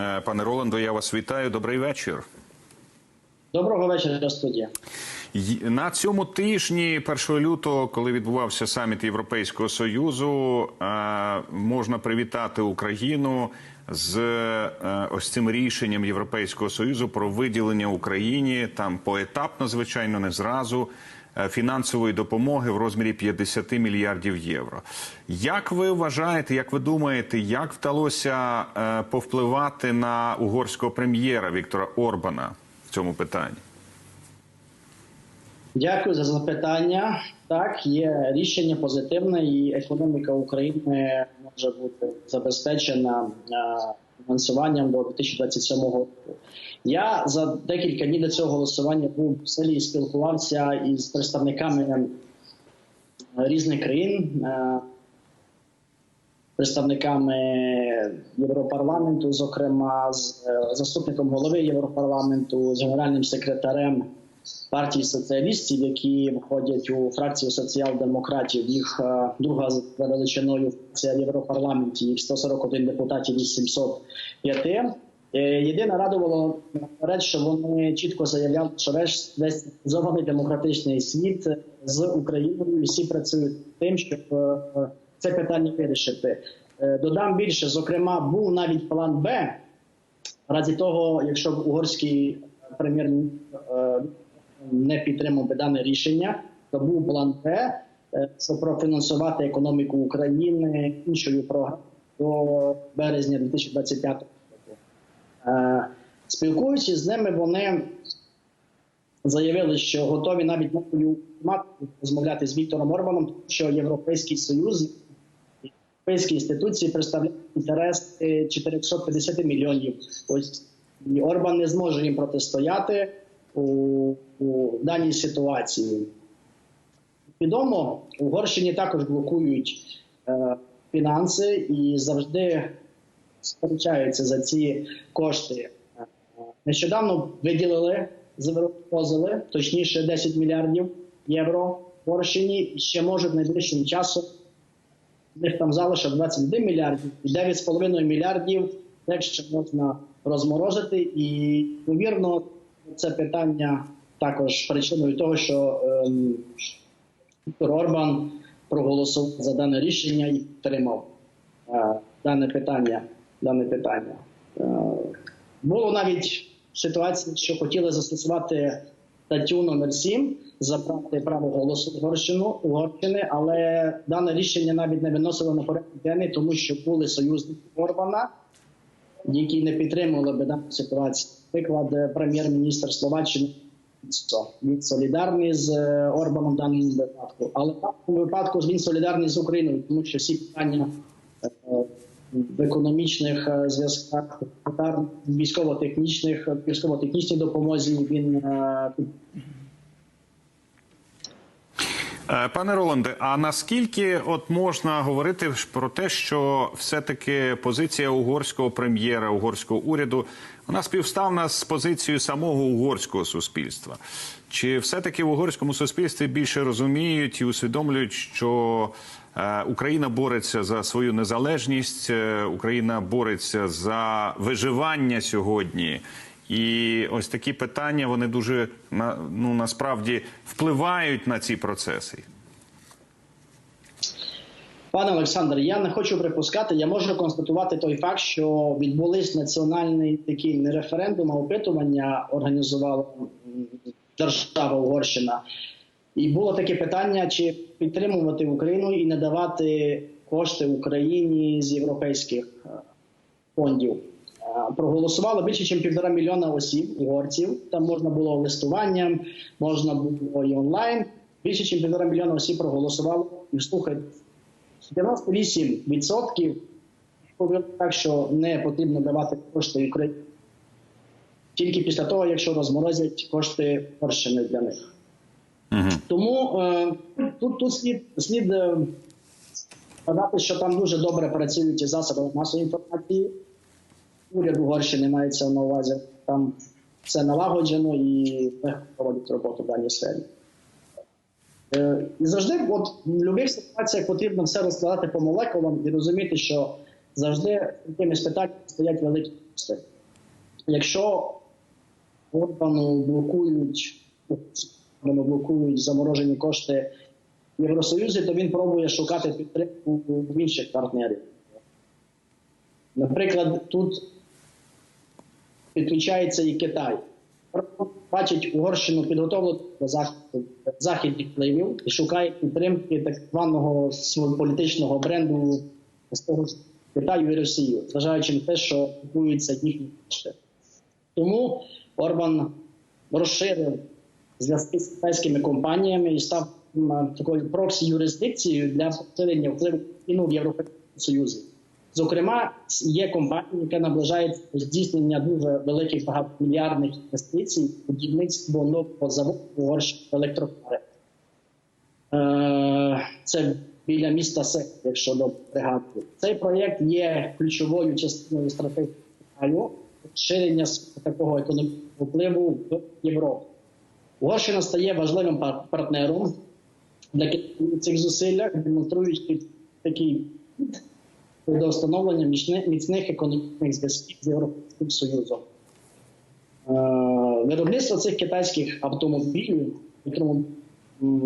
Е, Пане Роландо, я вас вітаю. Добрий вечір. Доброго вечора, студія. На цьому тижні, 1 лютого, коли відбувався саміт Європейського союзу, е, можна привітати Україну з е, ось цим рішенням Європейського союзу про виділення Україні там поетапно, звичайно, не зразу. Е, Фінансової допомоги в розмірі 50 мільярдів євро. Як ви вважаєте, як ви думаєте, як вдалося е, повпливати на угорського прем'єра Віктора Орбана в цьому питанні? Дякую за запитання. Так, є рішення позитивне, і економіка України може бути забезпечена е, фінансуванням до 2027 року. Я за декілька днів до цього голосування був в селі і спілкувався із представниками різних країн. е, Представниками Європарламенту, зокрема з е, заступником голови Європарламенту, з генеральним секретарем партії соціалістів, які входять у фракцію соціал-демократів. Їх е, друга за величиною фракція в Європарламенті, їх 141 депутатів із 705. Е, Єдине радувало наперед, що вони чітко заявляли, що весь весь цивілізований демократичний світ з Україною і всі працюють тим, щоб е, це питання вирішити. Е, Додам більше, зокрема, був навіть план Б в разі того, якщо б угорський е, не підтримав би дане рішення, то був план Б, е, щоб профінансувати економіку України іншою програмою до березня 2025 року. Е, Спілкуючись з ними, вони заявили, що готові навіть форматою розмовляти з Віктором Орбаном, тому що Європейський Союз, європейські інституції представляють інтереси 450 мільйонів. Ось і Орбан не зможе їм протистояти у, у даній ситуації. Відомо, Угорщині також блокують е, фінанси і завжди сперечаються за ці кошти. Е, Нещодавно виділили, позили, точніше 10 мільярдів євро Угорщині і ще можуть найближчим часом в них там залишок 21 мільярдів і 9,5 мільярдів теж ще можна розморозити. І ймовірно, це питання також причиною того, що ем, Віктор Орбан проголосував за дане рішення і підтримав е, дане питання. Дане питання. Е, було навіть ситуація, що хотіли застосувати статтю номер 7 забрати право голосу Угорщину Угорщини, але дане рішення навіть не виносило на порядок денний, тому що були союзники Орбана, які не підтримували би дану ситуацію. Приклад е, прем'єр-міністр Словаччини він солідарний з е, Орбаном в даному випадку, але в даному випадку він солідарний з Україною, тому що всі питання. е, В економічних зв'язках, військово-технічних, військово-технічній допомозі він Пане Роланде, а наскільки от можна говорити про те, що все-таки позиція угорського прем'єра, угорського уряду, вона співставна з позицією самого угорського суспільства? Чи все-таки в угорському суспільстві більше розуміють і усвідомлюють, що е, Україна бореться за свою незалежність, е, Україна бореться за виживання сьогодні? І ось такі питання вони дуже ну насправді впливають на ці процеси. Пане Олександр, я не хочу припускати. Я можу констатувати той факт, що відбулись національний такий не референдум, а опитування організувала держава Угорщина. І було таке питання: чи підтримувати Україну і не давати кошти Україні з європейських е, фондів. Проголосувало більше, ніж півтора мільйона осіб, угорців. Там можна було листуванням, можна було і онлайн. Більше, ніж півтора мільйона осіб проголосувало. І слухайте, 98% говорили так, що не потрібно давати кошти Україні. Тільки після того, якщо розморозять кошти Угорщини для них. Угу. Тому е, тут, тут слід, слід е, сказати, що там дуже добре працюють і засоби масової інформації. Уряд Угорщини мається на увазі. Там все налагоджено і легко проводять роботу в даній сфері. Е, І завжди, от в будь-яких ситуаціях потрібно все розкладати по молекулам і розуміти, що завжди якимись питаннями стоять великі кошти. Якщо Орбану блокують, блокують заморожені кошти в Євросоюзі, то він пробує шукати підтримку в інших партнерів. Наприклад, тут підключається і Китай. Бачить Угорщину підготовлену до західних впливів і шукає підтримки так званого свого політичного бренду з того Китаю і Росії, зважаючи на те, що купуються їхні кошти. Тому Орбан розширив зв'язки з китайськими компаніями і став такою проксі-юрисдикцією для посилення впливу в Європейському Союзі. Зокрема, є компанія, яка наближається здійснення дуже великих багатомільярдних інвестицій у будівництво нового заводу Угорщини електропари. Е, Це біля міста Сек, якщо добре пригадую. Цей проєкт є ключовою частиною стратегії розширення такого економічного впливу в Європу. Угорщина стає важливим партнером для цих зусиллях, демонструючи такий до встановлення міцних економічних зв'язків з Європейським Союзом. Е, Виробництво цих китайських автомобілів,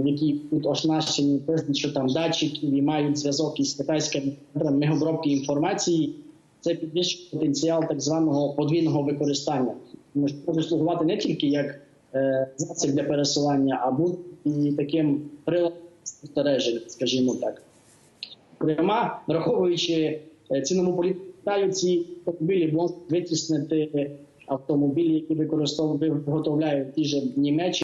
які тут оснащені що там датчиків і мають зв'язок із китайськими центрами інформації, це підвищує потенціал так званого подвійного використання. Тому може слугувати не тільки як е, засіб для пересування, а бути і таким приладом спостереження, скажімо так. Зокрема, враховуючи ціному політаю, ці автомобілі можуть витіснити автомобілі, які використовують виготовляють ті ж Німеччини.